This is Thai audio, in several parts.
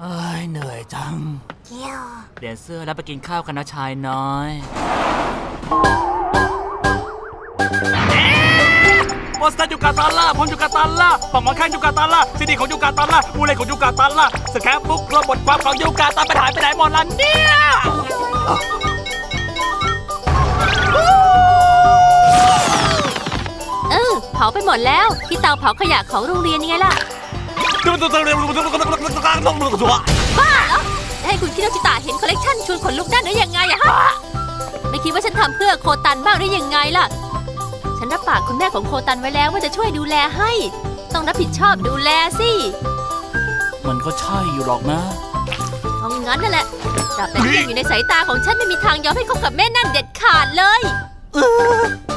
เอ้ยเหนื่อยจัง เกี่ยวเปลี่ยนเสื้อแล้วไปกินข้าวกันนะชายน้อยโปสเตอร์ยูกาตาล่าผมยูกาตาล่าฝั่งหมอนข้างยูกาตาล่าซีดีของยูกาตาล่าบูเลของยูกาตาล่าสแครปบุ๊กรวมบทความของยูกาตาไปหายไปไหนหมดล่ะเนี่ยเออเผาไปหมดแล้ว ที่เตาเผาขยะของโรงเรียนยังไงล่ะ บ้าเหรอให้คุณคิโนจิตะเห็นคอลเลกชันชวนขนลุกได้หรือยังไงอะฮะ ไม่คิดว่าฉันทำเพื่อโคตันบ้างหรือยังไงล่ะ ฉันรับปากคุณแม่ของโคตันไว้แล้วว่าจะช่วยดูแลให้ ต้องรับผิดชอบดูแลสิมันก็ใช่อยู่หรอกนะ เอางั้นนั่นแหละตราบใดที่ยังอยู่ในสายตาของฉันไม่มีทางยอมให้คบกับแม่นั่นเด็ดขาดเลย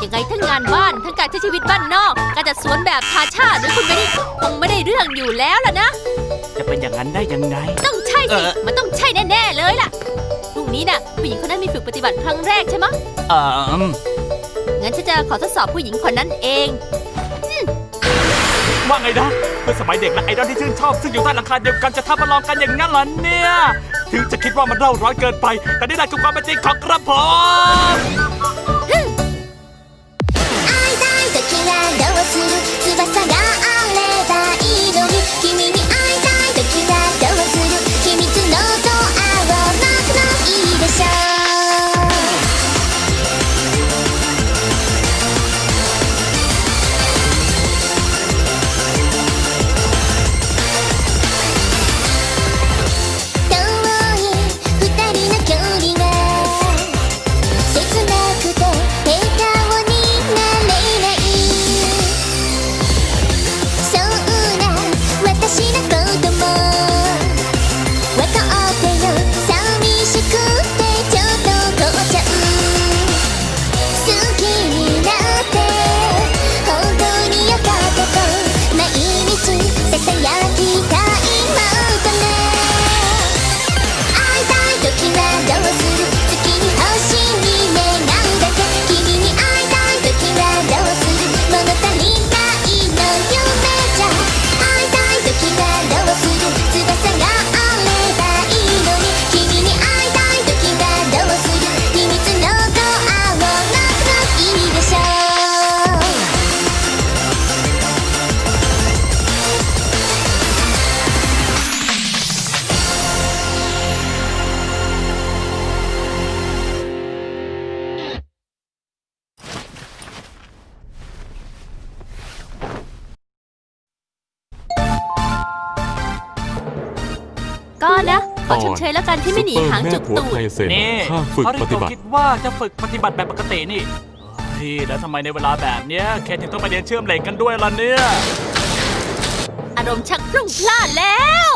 ยังไงทั้งงานบ้านทั้งการใช้ชีวิตบ้านนอก การจัดสวนแบบทาชาติหรือคุณไม่ได้คงไม่ได้เรื่องอยู่แล้วล่ะนะ จะเป็นอย่างนั้นได้ยังไง ต้องใช่เอสิอมันต้องใช่แน่ๆเลยล่ะพรุ่งนี้น่ะผู้หญิงคนนั้นมีฝึกปฏิบัติครั้งแรกใช่ไหมะเอ่องั้นฉันจะขอทดสอบผู้หญิงคนนั้นเองว่าไงนะเมื่อสมัยเด็กและไอดอลที่ชื่นชอบ ซึ่งอยู่ใต้หลังคาเดียวกันจะทำมาลองกันอย่างนั้นเหรอเนี่ย ถึงจะคิดว่ามันเร่าร้อนเกินไป แต่นี่แหละคือความเป็นจริงของกระผม to it. ก็นะ ขอชมเชยแล้วกันที่ไม่หนีหางจุกตูดซุปเปอร์แม่ผัวไทยเซนนี่ข้าฝึกเขาปที่ฏิเขาบัติคิดว่าจะฝึกปฏิบัติแบบปกตินี่เฮ้ยแล้วทำไมในเวลาแบบเนี้ยแค่ถึงต้องไปเรียนเชื่อมเหล็กกันด้วยล่ะเนี่ย อารมณ์ชักพรุ่งพล่านแล้ว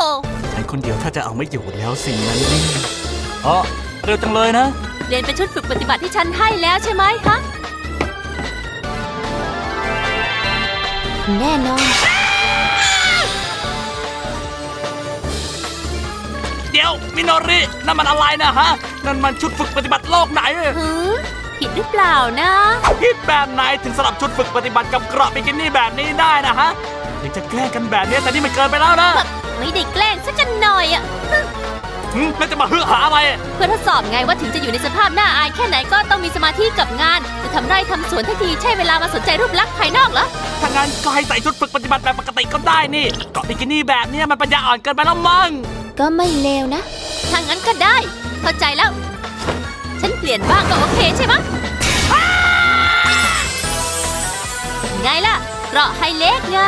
ฉันคนเดียวถ้าจะเอาไม่อยู่แล้วสิ่งนั้นนี่อ๋อเร็วจังเลยนะ เรียนเป็นชุดฝึกปฏิบัติที่ฉันให้แล้วใช่ไหมฮะแน่นอน เดี๋ยวมิโนรินั่นมันอะไรนะฮะ นั่นมันชุดฝึกปฏิบัติโลกไหนหือผิดหรือเปล่านะคิดแบบไหนถึงสลับชุดฝึกปฏิบัติกับเกราะบิกินี่แบบนี้ได้นะฮะถึงจะแกล้งกันแบบนี้แต่นี่มันเกินไปแล้วนะ ไม่ได้แกล้งสักกันหน่อยอะหึแล้วจะมาเฮือหาอะไร เพื่อทดสอบไงว่าถึงจะอยู่ในสภาพหน้าอายแค่ไหนก็ต้องมีสมาธิกับงาน จะทำไร่ทำสวนทันทีใช่เวลามาสนใจรูปลักษณ์ภายนอกเหรอถ้างั้นก็ให้ใส่ชุดฝึกปฏิบัติแบบปกติก็ได้นี่เกราะบิกินี่แบบนี้มันปัญญาอ่อนเกินไปแล้วมั้ง ก็ไม่เลวนะ ถ้างั้นก็ได้ เข้าใจแล้ว ฉันเปลี่ยนบ้างก็โอเคใช่ไหมะไงล่ะเกราะไฮเล็กไง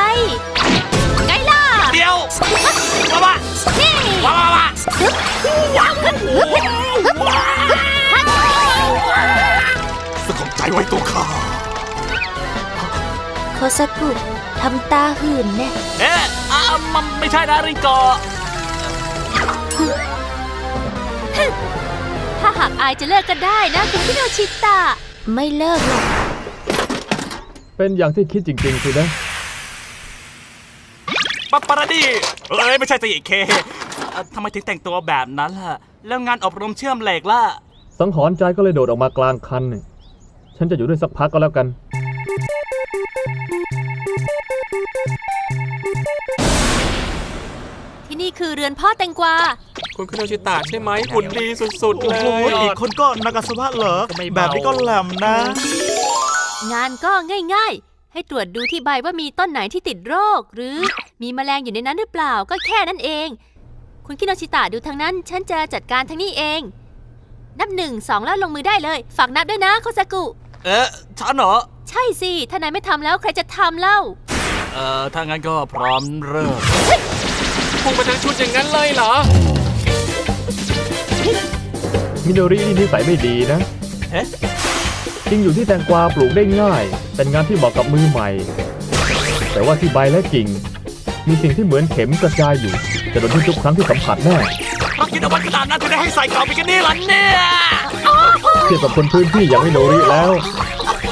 ไงล่ะ เดี๋ยวว้าวว้านี่ว้าวว้าวสงบใจไว้ตัวข้าโคซากุทำตาหื่นแน่เอ๊ะอะมันไม่ใช่นะริงโกะ ถ้าหากอายจะเลิกก็ได้นะคุณพี่โนชิตะ ไม่เลิกหรอก เป็นอย่างที่คิดจริงๆสินะ ปัปปาราดีเอ้ย ไม่ใช่สิเคเอ่อทำไมถึงแต่งตัวแบบนั้นล่ะ แล้วงานอบรมเชื่อมเหล็กล่ะ สังหรณ์ใจก็เลยโดดออกมากลางคันนี่ฉันจะอยู่ด้วยสักพักก็แล้วกัน ที่นี่คือเรือนพ่อแตงกวา คุณคุโนชิตะใช่ไหมหุ่นดีสุดๆโอ้เลโหย อีกคนก็นากาสวะเหรอก็ไม่เบา แบบนี้ก็แหลมนะ งานก็ง่าย ๆ ให้ตรวจดูที่ใบว่ามีต้นไหนที่ติดโรค หรือมีแมลงอยู่ในนั้นหรือเปล่าก็แค่นั้นเอง คุณคิโนชิตะดูทางนั้น ฉันจะจัดการทางนี้เอง นับหนึ่งสองแล้วลงมือได้เลย ฝากนับด้วยนะโคซากุ เอ๊ะฉันเหรอ ใช่สิ ถ้านายไม่ทำแล้วใครจะทำเล่า เอ่อ ถ้างั้นก็พร้อมเริ่ม พุ่งไปทั้งชุดอย่างนั้นเลยเหรอ มิโนรินี่นิสัยไม่ดีนะเอ๊ะจริงอยู่ที่แตงกวาปลูกได้ง่าย เป็นงานที่เหมาะกับมือใหม่ แต่ว่าที่ใบและกิ่ง มีสิ่งที่เหมือนเข็มกระจายอยู่ จะโดนที่ทุกครั้งที่สัมผัสแน่เราคิดเอาไว้ขนาดนั้นถึงได้ให้ใส่กล่องบิกินี่ล่ะเนี่ยเทียบกับคนพื้นที่อย่างมิโนริแล้ว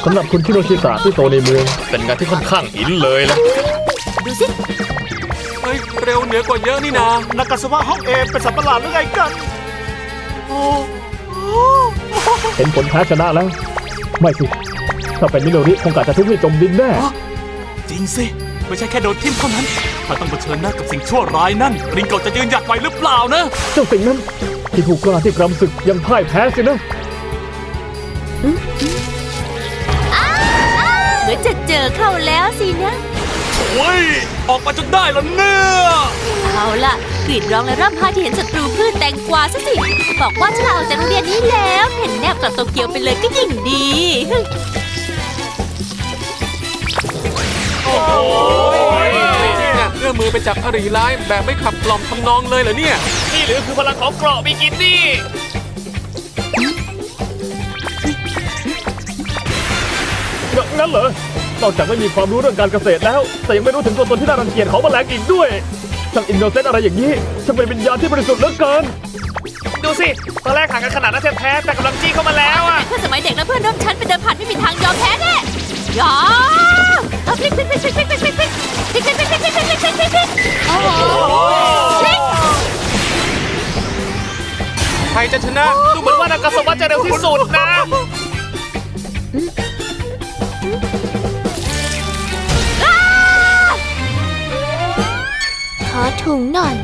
สำหรับคุณคิโนชิตะที่โตในเมือง เป็นงานที่ค่อนข้างหินเลยละดูสิ เฮ้ยเร็วเหนือกว่าเยอะนี่นะนากาสวะห้องเอเป็นสัตว์ประหลาดหรือไงกัน โอ้เห็นผลแพ้ชนะแล้ว ไม่สิ ถ้าเป็นมิโนริคงกะจะทุบให้จมดินแน่ จริงสิ ไม่ใช่แค่โดนทิ่มเท่านั้นถ้าต้องเผชิญหน้ากับสิ่งชั่วร้ายนั่น ริงโกะจะยืนหยัดไหวหรือเปล่านะ เจ้าสิ่งนั้นที่ผู้กล้าที่กรำศึกยังพ่ายแพ้สินะเหมือนจะเจอเข้าแล้วสินะ โอ้ย ออกมาจนได้แล้วเนี่ยเอาล่ะกรีดร้องและร่ำไห้ที่เห็นศัตรูพืชแตงกวาซะสิบอกว่าฉันลาออกจากโรงเรียนนี้แล้วเห็นแนบกลับโตเกียวไปเลยก็ยิ่งดีโอ้ยเนี่ยเอื้อมมือไปจับอริร้ายแบบไม่ขับกล่อมทำนองเลยเหรอเนี่ย นี่หรือคือพลังของเกราะบิกินี่งั้นเหรอ นอกจากไม่มีความรู้เรื่องการเกษตรแล้ว แต่ยังไม่รู้ถึงตัวตนที่น่ารังเกียจของแมลงอีกด้วยช่างอินโนเซนต์อะไรอย่างนี้ช่างเป็นวิญญาณที่บริสุทธิ์เหลือเกิน ดูสิ ตอนแรกห่างกันขนาดนั้นแท้ๆแต่กำลังจี้เข้ามาแล้วอะเพื่อนสมัยเด็กและเพื่อนร่วมชั้นเป็นเดิมพันไม่มีทางยอมแพ้แน่ยอเอาพลิกพลิกพลิกพลิกพลิกพลิกพลิกพลิกพลิกพลิกพลิกพลิกพลิกพลิกพลิกพลิกพลิกพลิกโอ้โหพลิกใครจะชนะ ดูเหมือนว่านากาสวะจะเร็วที่สุดนะ ถุงหน่อย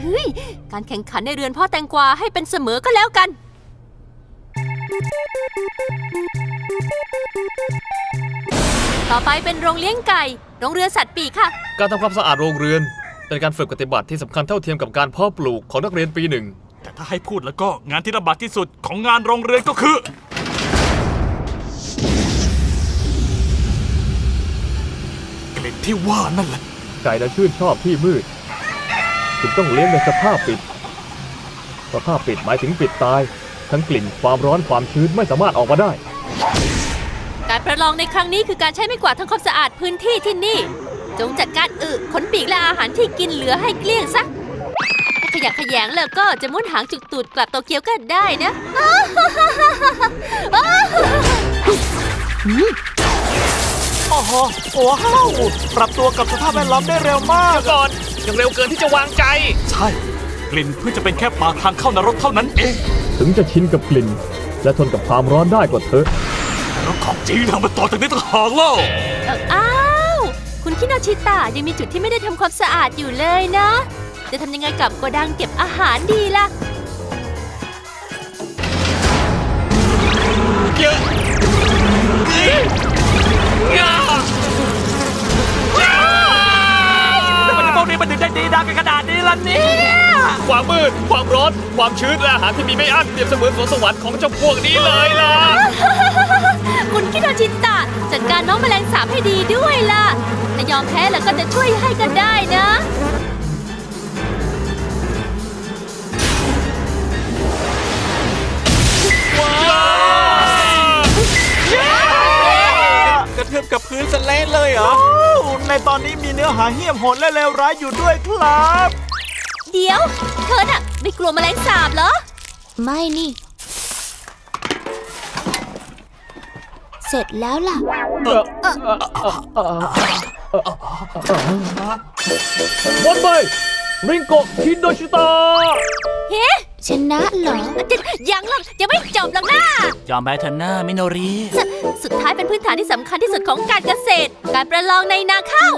เฮ้ย การแข่งขันในเรือนพ่อแตงกวาให้เป็นเสมอก็แล้วกัน ต่อไปเป็นโรงเลี้ยงไก่ โรงเรือนสัตว์ปีกค่ะ การทำความสะอาดโรงเรือน เป็นการฝึกปฏิบัติที่สำคัญเท่าเทียมกับการเพาะปลูกของนักเรียนปีหนึ่ง แต่ถ้าให้พูดแล้วก็งานที่ลำบากที่สุดของงานโรงเรือนก็คือ กลิ่นที่ว่านั่นแหละ ไก่และชื่นชอบที่มืดจึงต้องเลี้ยงในสภาพปิด สภาพปิดหมายถึงปิดตาย ทั้งกลิ่นความร้อนความชื้นไม่สามารถออกมาได้ การประลองในครั้งนี้คือการใช้ไม้กวาดทำความสะอาดพื้นที่ที่นี่ จงจัดการอึขนปีกและอาหารที่กินเหลือให้เกลี้ยงซะถ้าขยะแขยงแล้วก็จะม้วนหางจุกตูดกลับโตเกียวก็ได้นะ โอ้โหว้าวปรับตัวกับสภาพแวดล้อมได้เร็วมากก่อนยังเร็วเกินที่จะวางใจ ใช่ กลิ่นเพื่อจะเป็นแค่ปากทางเข้านรกเท่านั้นเองถึงจะชินกับกลิ่น และทนกับความร้อนได้ก็เถอะแล้วของจริงทำมาต่อจากนี้ต่างหากเล่าเอ่ออ้าว คุณคิโนชิตะยังมีจุดที่ไม่ได้ทำความสะอาดอยู่เลยนะ จะทำยังไงกับโกดังเก็บอาหารดีล่ะแต่ ด้ดีดังกันขนาดนี้ล่ะเนี่ยความมืด ความร้อน ความชื้นและอาหารที่มีไม่อั้นเปรียบเสมือนสวนสวรรค์ของเจ้าพวกนี้เลยล่ะ คุณคิโนชิตะจัดการน้องแมลงสาบให้ดีด้วยล่ะถ้ายอมแพ้แล้วก็จะช่วยให้ก็ได้นะ บกับพื้นสเละเลยเหรอ ในตอนนี้มีเนื้อหาเหี้ยมโหดและเลวร้ายอยู่ด้วยครับ เดี๋ยว เธอน่ะ ไม่กลัวแมลงสาบเหรอ ไม่นี่ เสร็จแล้วล่ะ วันไปริงโกะคินโดชิตะเฮ้ ชนะเหรอจะยังหรอกยังไม่จบหรอกนะ ยอมแพ้เถอะหน้ามิโนริสสุดท้ายเป็นพื้นฐานที่สำคัญที่สุดของการเกษตร การประลองในนาข้าว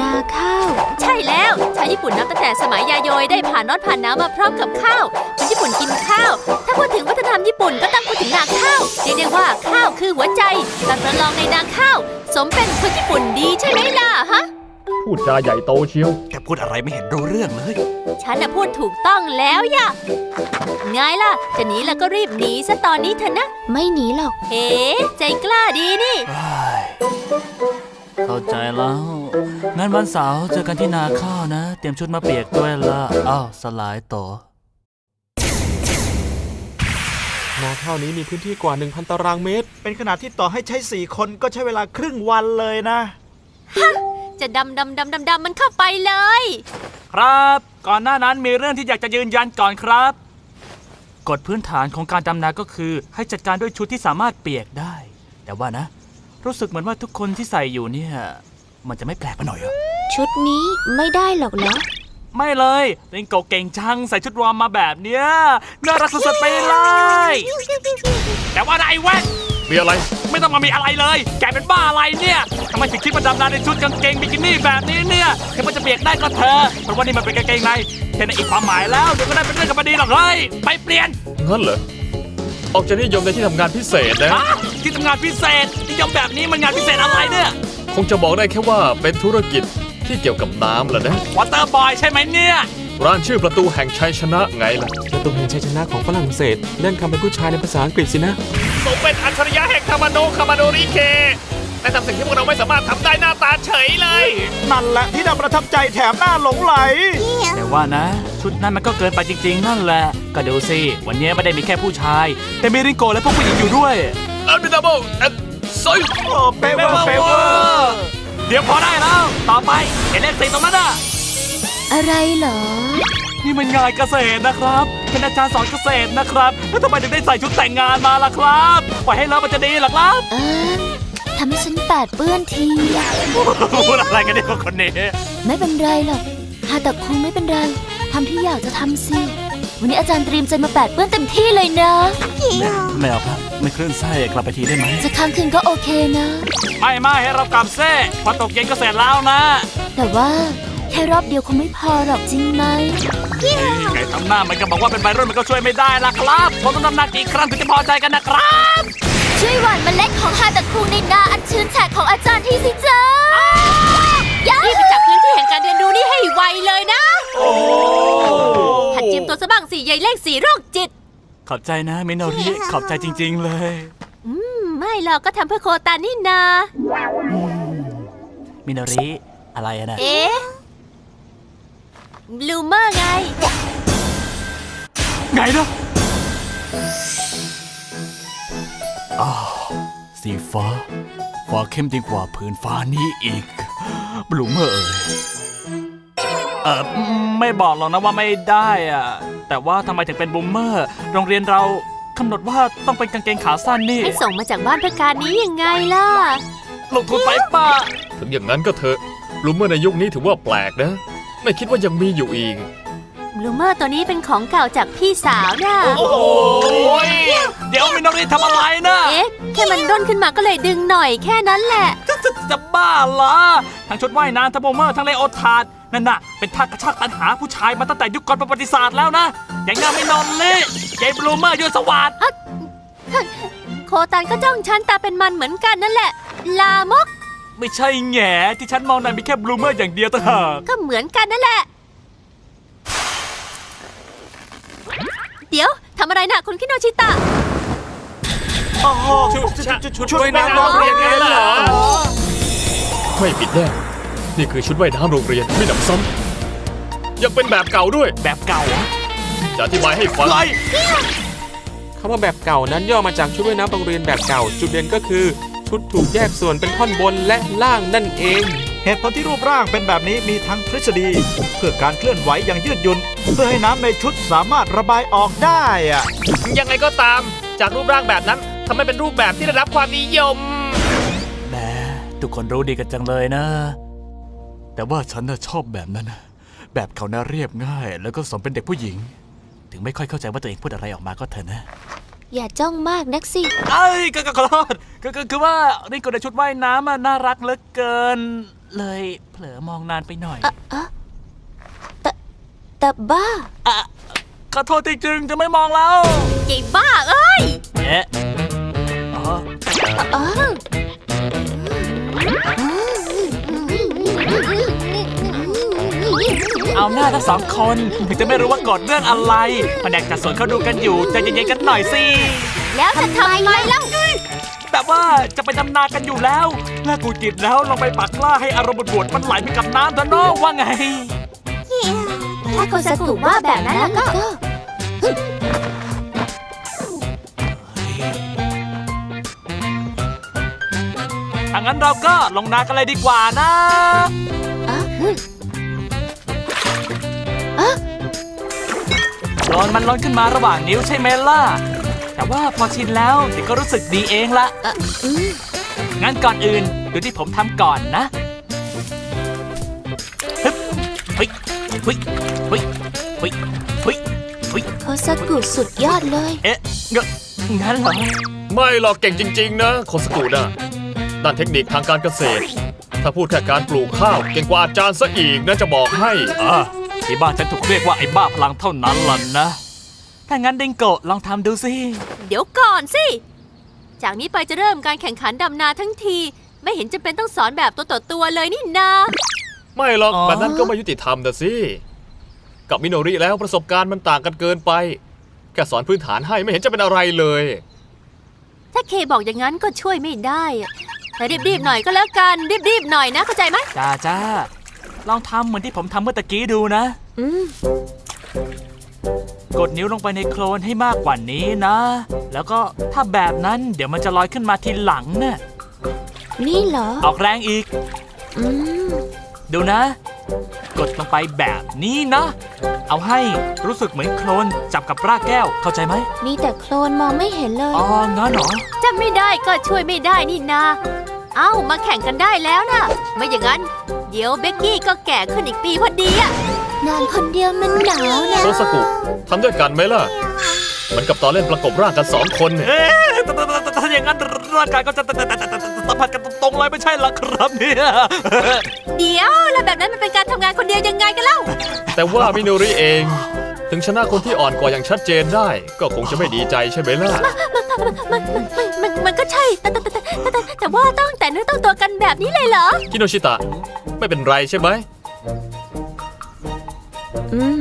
นาข้าว ใช่แล้วใช้ญี่ปุ่นนับตั้งแต่สมัยยาโยยได้ผ่านน็อตผ่านน้ำมาพร้อมกับข้าวคนญี่ปุ่นกินข้าว ถ้าพูดถึงวัฒนธรรมญี่ปุ่นก็ต้องพูดถึงนาข้าวเรียกได้ว่าข้าวคือหัวใจ การประลองในนาข้าว สมเป็นคนญี่ปุ่นดีใช่ไหมล่ะฮะ พูดจาใหญ่โตเชียวแกพูดอะไรไม่เห็นรู้เรื่องเลย ฉันน่ะพูดถูกต้องแล้วย่ะไงล่ะ จะหนีแล้วก็รีบหนีซะตอนนี้เถอะนะ ไม่หนีหรอก เอ๊ะใจกล้าดีนี่ เข้าใจแล้ว งั้นวันเสาร์เจอกันที่นาข้าวนะ เตรียมชุดมาเปียกด้วยละอ้าวสลายต่อนาข้าวนี้มีพื้นที่กว่า 1,000 ตารางเมตร เป็นขนาดที่ต่อให้ใช้สี่คนก็ใช้เวลาครึ่งวันเลยนะ จะดำดำดำดำดำมันเข้าไปเลย ครับ ก่อนหน้านั้นมีเรื่องที่อยากจะยืนยันก่อนครับ กฎพื้นฐานของการดำนาก็คือ ให้จัดการด้วยชุดที่สามารถเปียกได้ แต่ว่านะ รู้สึกเหมือนว่าทุกคนที่ใส่อยู่เนี่ย มันจะไม่แปลกไปหน่อยเหรอชุดนี้ไม่ได้หรอกเหรอไม่เลยริงโกเก่งจังใส่ชุดวอร์มมาแบบเนี้ยน่ารักสุดๆไปเลย แต่ว่าไอ้แว่น มีอะไร ไม่ต้องมามีอะไรเลย แกเป็นบ้าอะไรเนี่ยทำไมถึงคิดมาดำน้ำในชุดกางเกงบิกินี่แบบนี้เนี่ยแค่มันจะเปียกได้ก็เธอเพราะว่านี่มันเป็นกางเกงในแค่นั้นอีกความหมายแล้วเดี๋ยวก็ได้เป็นเรื่องกับมันดีหรอกเฮ้ยไปเปลี่ยนงั้นเหรอออกจะนิยมในที่ทำงานพิเศษนะอะที่ทำงานพิเศษนิยมแบบนี้มันงานพิเศษอะไรเนี่ย คงจะบอกได้แค่ว่าเป็นธุรกิจที่เกี่ยวกับน้ำแหละนะวอเตอร์บอยใช่ไหมเนี่ย ร้านชื่อประตูแห่งชัยชนะไงล่ะ ประตูแห่งชัยชนะของฝรั่งเศสเล่นคำเป็นผู้ชายในภาษาอังกฤษสินะ สมเป็นอัจฉริยะแห่งคามาโนะคามาโดริเคแต่ทำสิ่งที่พวกเราไม่สามารถทำได้หน้าตาเฉยเลย นั่นแหละที่น่าประทับใจแถมหน้าหลงไหล แต่ว่านะ ชุดนั้นมันก็เกินไปจริง ๆ นั่นแหละ ก็ดูสิ วันนี้ไม่ได้มีแค่ผู้ชาย แต่มีริงโกและพวกผู้หญิงอยู่ด้วยอันบิดาโบอันซอยโอ้เปเวอร์เปเวอร์เดี๋ยวพอได้แล้ว ต่อไปเห็นเลขสี่ตรงนั้นอะ อะไรเหรอ นี่มันงานเกษตรนะครับเป็นอาจารย์สอนเกษตรนะครับ แล้วทำไมถึงได้ใส่ชุดแต่งงานมาล่ะครับปล่อยให้เลอะมันจะดีเหรอครับ เออทำให้ฉันแปดเปื้อนทีพูดอะไรกันเนี่ยคนนี้ ไม่เป็นไรหรอกฮาแต่คุงไม่เป็นไรทำที่อยากจะทำสิ วันนี้อาจารย์เตรียมใจมาแปดเปื้อนเต็มที่เลยนะไม่เอาครับไม่คลื่นไส้กลับไปทีได้ไหม จะค้างคืนก็โอเคนะ ไม่ไม่ให้เรากลับเซ่พอตกเย็นก็เสร็จแล้วนะ แต่ว่า แค่รอบเดียวคงไม่พอหรอกจริงไหมไก่ทำหน้ามันก็บอกว่าเป็นใบรุ่นมันก็ช่วยไม่ได้ล่ะครับผมต้องทำหน้ากี่ครั้งถึงจะพอใจกันนะครับ ช่วยหว่านเมล็ดของฮาแต่คุงในนาอันชื้นแฉกของอาจารย์ทีสิจ้าย่ารีบไปจับพื้นที่แห่งการเรียนรู้นี่ให้ไวเลยนะหัดเจียมตัวซะบ้างสิยายเลขสีโรคจิต ขอบใจนะมิโนริขอบใจจริง ๆ เลย อืมไม่หรอกก็ทำเพื่อโคตานี่นา มิโนริอะไรอะนะ เอ๊ะ บลูเมอร์ไง ไงนะอ้าวสีฟ้า ฟ้าเข้มยิ่งกว่าผืนฟ้านี้อีก บลูเมอร์เอ่ยเออไม่บอกหรอกนะว่าไม่ได้อะแต่ว่าทำไมถึงเป็นบลูเมอร์ โรงเรียนเรากำหนดว่าต้องเป็นกางเกงขาสั้นนี่ให้ส่งมาจากบ้านเพื่อการนี้ยังไงล่ะ ลงทุนไปป่ะ ถึงอย่างนั้นก็เถอะบลูเมอร์ในยุคนี้ถือว่าแปลกนะ ไม่คิดว่ายังมีอยู่อีก บลูเมอร์ตัวนี้เป็นของเก่าจากพี่สาวน่ะโอ้ยเดี๋ยวมิโนริทำอะไรนะเอ๊ะ แค่มันร่นขึ้นมาก็เลยดึงหน่อยแค่นั้นแหละ จะจะจะบ้าเหรอทั้งชุดว่ายน้ำทั้งโบเมอร์ทั้งเลโอทาร์ดนั่นน่ะ เป็นท่ากระชากตันหาผู้ชายมาตั้งแต่ยุคก่อนประวัติศาสตร์แล้วนะ อย่างงั้นไม่นอนเลยยายบลูเมอร์ยูสวัสด โคตันก็จ้องฉันตาเป็นมันเหมือนกันนั่นแหละ ลามก ไม่ใช่แง่ที่ฉันมองนั้นมีแค่บลูเมอร์อย่างเดียวต่างหากก็เหมือนกันนั่นแหละ เดี๋ยวทำอะไรนะคุณคิโนชิตะโอ้โหชุดชุดชุดชุดชุดว่ายน้ำว่ายน้ำโรงเรียนไงเหรอ ไม่ผิดแน่ นี่คือชุดว่ายน้ำโรงเรียนไม่หนำซ้ำยังเป็นแบบเก่าด้วย แบบเก่าอะจะอธิบายให้ฟังไร คำว่าแบบเก่านั้นย่อมาจากชุดว่ายน้ำโรงเรียนแบบเก่า จุดเด่นก็คือ ชุดถูกแยกส่วนเป็นท่อนบนและล่างนั่นเอง เหตุผลที่รูปร่างเป็นแบบนี้มีทั้งทฤษฎี เพื่อการเคลื่อนไหวอย่างยืดหยุ่นเพื่อให้น้ำในชุดสามารถระบายออกได้อะยังไงก็ตาม จากรูปร่างแบบนั้นทำให้เป็นรูปแบบที่ได้รับความนิยมแหมทุกคนรู้ดีกันจังเลยนะ แต่ว่าฉันน่ะชอบแบบนั้นนะแบบเขาน่าเรียบง่าย แล้วก็สมเป็นเด็กผู้หญิง ถึงไม่ค่อยเข้าใจว่าตัวเองพูดอะไรออกมาก็เถอะนะ อย่าจ้องมากนักสิ เอ้ยก็ก็ขอโทษคือคือคือว่านี่ก็ในชุดว่ายน้ำอะน่ารักเหลือเกิน เลยเผลอมองนานไปหน่อยเอะเอะตาบ้าอะขอโทษที่จริงจะไม่มองแล้วไอ้บ้าเอ้ยเอ๊ะอ๋ออ๋อ เอาหน้าทั้งสองคน ถึงจะไม่รู้ว่ากดเรื่องอะไรแผนกจัดสวนเขาดูกันอยู่ใจเย็นๆกันหน่อยสิ แล้วจะทำไมเล่าแบบว่าจะไปดำนากันอยู่แล้วถ้ากูจิตแล้วลองไปปักล่าให้อารมณ์บวดๆมันไหลไปกับน้ำเถอะเนาะว่าไง ถ้าโคซากุว่าแบบนั้นแล้วก็ ถ้างั้นเราก็ลงนากันเลยดีกว่านะอ๋ออื โดนมันล้นขึ้นมาระหว่างนิ้วใช่ไหมล่ะ แต่ว่าพอชินแล้วเดี๋ยวก็รู้สึกดีเองละเอ่ออืมงั้นก่อนอื่นดูที่ผมทำก่อนนะฮึบเฮ้ยเฮ้ยเฮ้ยเฮ้ยเฮ้ยเฮ้ยโคซากุสุดยอดเลย เอ๊ะเงอะงั้นเหรอ ไม่หรอกเก่งจริง ๆ นะโคสกุนะด้านเทคนิคทางการเกษตร ถ้าพูดแค่การปลูกข้าวเก่งกว่าอาจารย์ซะอีกนะจะบอกให้อ่า ที่บ้านฉันถูกเรียกว่าไอ้บ้าพลังเท่านั้นล่ะนะ ถ้างั้นดิงโกะลองทำดูสิ เดี๋ยวก่อนสิ จากนี้ไปจะเริ่มการแข่งขันดำนาทั้งที ไม่เห็นจะเป็นต้องสอนแบบตัวต่อตัวเลยนี่นา ไม่หรอกอ๋อ แบบนั้นก็ไม่ยุติธรรมนะสิ กับมิโนริแล้วประสบการณ์มันต่างกันเกินไป แค่สอนพื้นฐานให้ไม่เห็นจะเป็นอะไรเลย ถ้าเคบอกอย่างนั้นก็ช่วยไม่ได้อะแต่รีบๆหน่อยก็แล้วกันรีบๆหน่อยนะเข้าใจไหมจ้าจ้า ลองทำเหมือนที่ผมทำเมื่อตะกี้ดูนะ อืม กดนิ้วลงไปในโคลนให้มากกว่านี้นะ แล้วก็ถ้าแบบนั้นเดี๋ยวมันจะลอยขึ้นมาทีหลังน่ะนี่เหรอ ออกแรงอีก อืม ดูนะ กดลงไปแบบนี้นะ เอาให้รู้สึกเหมือนโคลนจับกับรากแก้วเข้าใจไหมมีแต่โคลนมองไม่เห็นเลย อ๋องั้นเหรอ จะไม่ได้ก็ช่วยไม่ได้นี่นา เอ้า มาแข่งกันได้แล้วนะ ไม่อย่างนั้น เดี๋ยวเบกกี้ก็แก่ขึ้นอีกปีพอดีอะนอนคนเดียวมันหนาวนะโคสกุทำด้วยกันไหมล่ะ เหมือนกับตอนเล่นประกบร่างกันสองคนเนี่ย เอ๊ะถ้าถ้าถ้าถ้าอย่างนั้นร่างกายก็จะสัมผัสกันตรงๆเลยไม่ใช่เหรอครับเนี่ย เดี๋ยวแล้วแบบนั้นมันเป็นการทำงานคนเดียวยังไงกันเล่า แต่ว่ามิโนริเอง ถึงชนะคนที่อ่อนกว่าอย่างชัดเจนได้ ก็คงจะไม่ดีใจใช่ไหมล่ะ มันมันมันมันมันก็ใช่แต่แต่แต่ แต่แต่แต่ว่าต้องแต่เนื้อต้องตัวกันแบบนี้เลยเหรอ คิโนชิตะ ไม่เป็นไรใช่ไหม อืม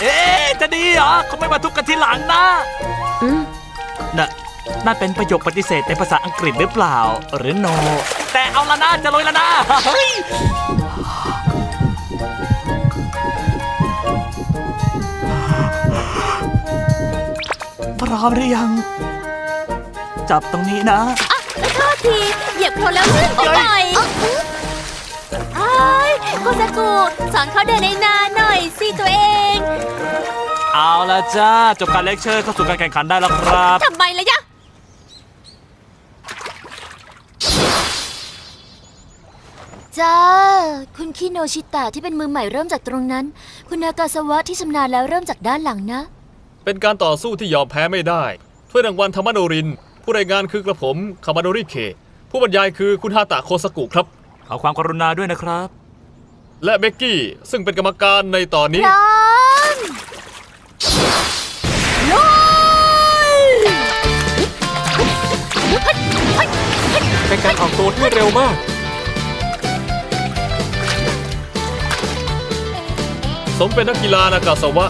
เอ๊ะจะดีเหรอเขาไม่มาทุกกันทีหลังนะอืม น่ะนั่นเป็นประโยคปฏิเสธในภาษาอังกฤษหรือเปล่า หรือโน แต่เอาละนะจะลอยละนะเฮ้ยพร้อมหรือยัง จับตรงนี้นะโทษ ที เหยียบโคลนแล้วลื่นไปหน่อยไอ้ายโคซากุสอนเขาเดินในนาหน่อยสิตัวเอง เอาละจ้า จบการเลคเชอร์เข้าสู่การแข่งขันได้แล้วครับทำไมล่ะยะจ้า คุณคิโนชิตะที่เป็นมือใหม่เริ่มจากตรงนั้น คุณนากาสวะที่ชำนาญแล้วเริ่มจากด้านหลังนะ เป็นการต่อสู้ที่ยอมแพ้ไม่ได้ถ้วยรางวัลธรรมโนริน ผู้รายงานคือกระผมคามาโนริเค ผู้บรรยายคือคุณฮาตะโคสกุครับ ขอความกรุณาด้วยนะครับ และเบกกี้ซึ่งเป็นกรรมการในตอนนี้พร้อมเป็นการออกตัวที่เร็วมาก สมเป็นนักกีฬานากาสวะ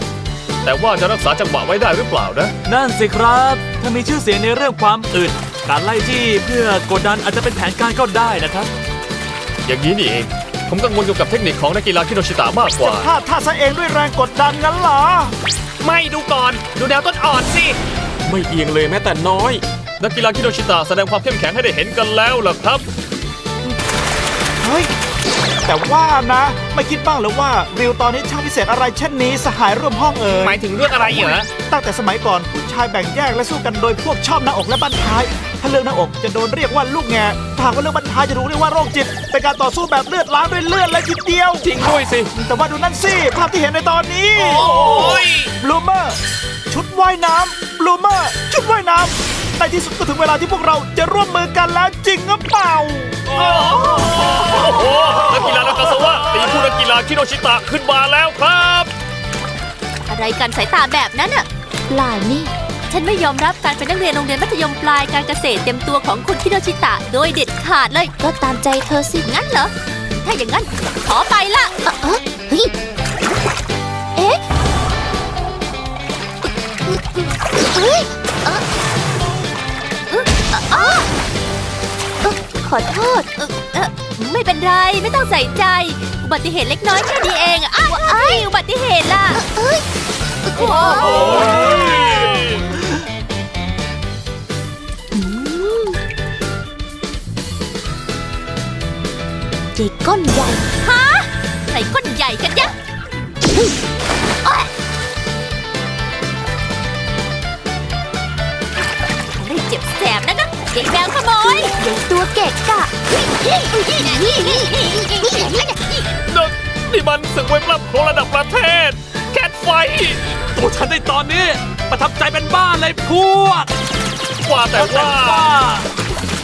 แต่ว่าจะรักษาจังหวะไว้ได้หรือเปล่านะ นั่นสิครับถ้ามีชื่อเสียงในเรื่องความอึดการไล่ที่เพื่อกดดันอาจจะเป็นแผนการก็ได้นะครับ อย่างนี้นี่เอง ผมกังวลเกี่ยวกับเทคนิคของนักกีฬาคิโนชิตะมากกว่า พลาดท่าซะเองด้วยแรงกดดันงั้นเหรอ ไม่ดูก่อน ดูแนวต้นอ่อนสิ ไม่เอียงเลยแม้แต่น้อย นักกีฬาคิโนชิตะแสดงความเข้มแข็งให้ได้เห็นกันแล้วล่ะครับ เฮ้ย แต่ว่านะ ไม่คิดบ้างเหรือว่าริวตอนนี้ช่างพิเศษอะไรเช่นนี้สหายร่วมห้องเอ่ยหมายถึงเรื่องอะไรเหรอตั้งแต่สมัยก่อนผู้ชายแบ่งแยกและสู้กันโดยพวกชอบหน้าอกและบั้นท้าย ถ้าเรื่องหน้าอกจะโดนเรียกว่าลูกแง่ถ้าหากว่าเรื่องบั้นท้ายจะถูกเรียกว่าโรคจิตเป็นการต่อสู้แบบเลือดล้างด้วยเลือดและทีเดียว จริงด้วยสิ แต่ว่าดูนั่นสิภาพที่เห็นในตอนนี้โอ้ยบลูเมอร์ชุดว่ายน้ำบลูเมอร์ชุดว่ายน้ำ ในที่สุดก็ถึงเวลาที่พวกเราจะร่วมมือกันแล้วจริงหรือเปล่าโอ้โหนักกีฬานากาสวะตีผู้นักกีฬาคิโนชิตะขึ้นมาแล้วครับ อะไรกันสายตาแบบนั้นอะปลายนี่ ฉันไม่ยอมรับการเป็นนักเรียนโรงเรียนมัธยมปลายการเกษตรเต็มตัวของคุณคิโนชิตะโดยเด็ดขาดเลย ก็ตามใจเธอสิงั้นเหรอ ถ้าอย่างนั้น ขอไปละเอ่อเอ่อเฮ้ยเอ๊ะเฮ้ยเอ่อเอ่อ เอ่อเอ่อเอ่อขอโทษเอ่อเอ่อไม่เป็นไรไม่ต้องใส่ใจ อุบัติเหตุเล็กน้อยแค่นี้เองอะอ้าวอ้ายอุบัติเหตุล่ะเอ้ยโอ้โหเด็กก้อนใหญ่ ฮะใส่ก้นใหญ่กันยะทำได้เจ็บแสบนะนะ เด็กแมวขโมยเด็กตัวเกะกะนี่มันศึกมวยปล้ำโคระดับประเทศ แคทไฟตัวฉันในตอนนี้ ประทับใจเป็นบ้าเลยพวก ว่าแต่ว่า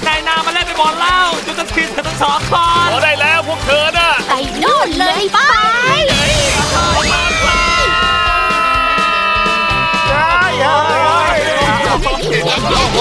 นายนามาเล่นไปบอลเล่าจนจะทีเธอทั้งสองคนพอได้แล้วพวกเธอน่ะไปโน่นเลยไปเธ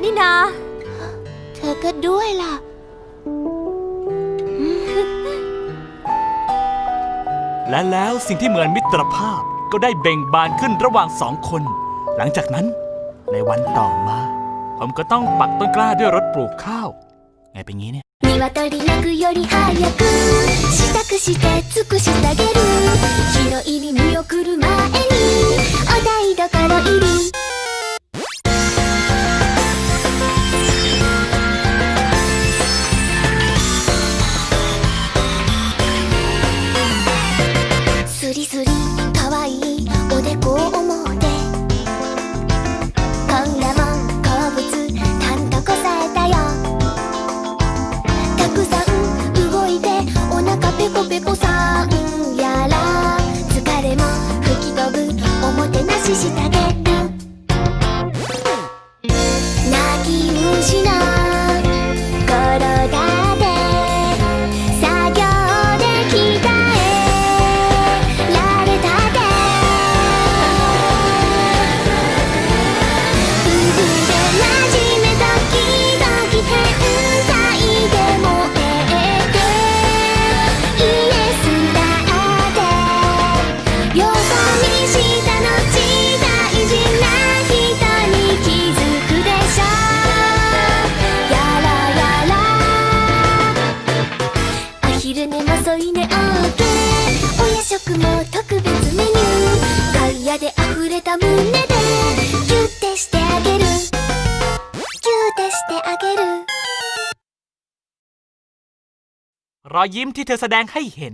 นกันนี่นา เธอก็ด้วยล่ะ และแล้วสิ่งที่เหมือนมิตรภาพก็ได้เบ่งบานขึ้นระหว่างสองคน หลังจากนั้น ในวันต่อมา ผมก็ต้องปักต้นกล้าด้วยรถปลูกข้าว ไงเป็นงี้เนี่ย 鶏鳴くより早く支度して尽くしてあげる日の入り見送る รอยยิ้มที่เธอแสดงให้เห็น